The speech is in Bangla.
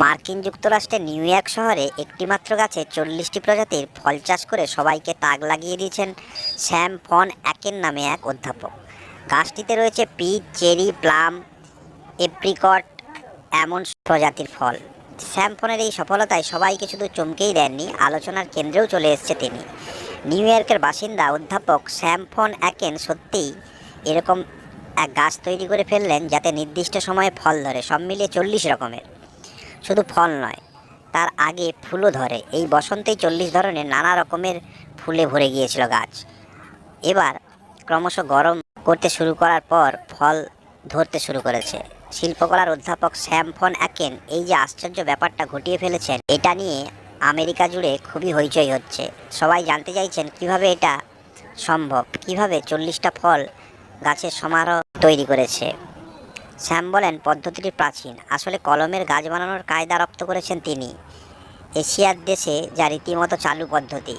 মার্কিন যুক্তরাষ্ট্রের নিউ ইয়র্ক শহরে একটিমাত্র গাছে চল্লিশটি প্রজাতির ফল চাষ করে সবাইকে তাক লাগিয়ে দিয়েছেন স্যাম ফন অ্যাকেন নামে এক অধ্যাপক। গাছটিতে রয়েছে পিচ, চেরি, প্লাম, এপ্রিকট এমন প্রজাতির ফল। স্যামফোনের এই সফলতায় সবাইকে শুধু চমকেই দেননি, আলোচনার কেন্দ্রেও চলে এসেছে তিনি। নিউ ইয়র্কের বাসিন্দা, অধ্যাপক স্যামফোন অ্যাকেন সত্যিই এরকম এক গাছ তৈরি করে ফেললেন যাতে নির্দিষ্ট সময়ে ফল ধরে। সব মিলিয়ে চল্লিশ রকমের। শুধু ফল নয়, তার আগে ফুলও ধরে। এই বসন্তেই চল্লিশ ধরনের নানা রকমের ফুলে ভরে গিয়েছিল গাছ। এবার ক্রমশ গরম করতে শুরু করার পর ফল ধরতে শুরু করেছে। শিল্পকলার অধ্যাপক স্যাম ফন অ্যাকেন এই যে আশ্চর্য ব্যাপারটা ঘটিয়ে ফেলেছেন, এটা নিয়ে আমেরিকা জুড়ে খুবই হইচই হচ্ছে। সবাই জানতে চাইছেন কীভাবে এটা সম্ভব, কীভাবে চল্লিশটা ফল গাছের সমারোহ তৈরি করেছে। শ্যাম বলেন, পদ্ধতিটি প্রাচীন। আসলে কলমের গাছ বানানোর কায়দা রপ্ত করেছেন তিনি। এশিয়ার দেশে যা রীতিমতো চালু পদ্ধতি।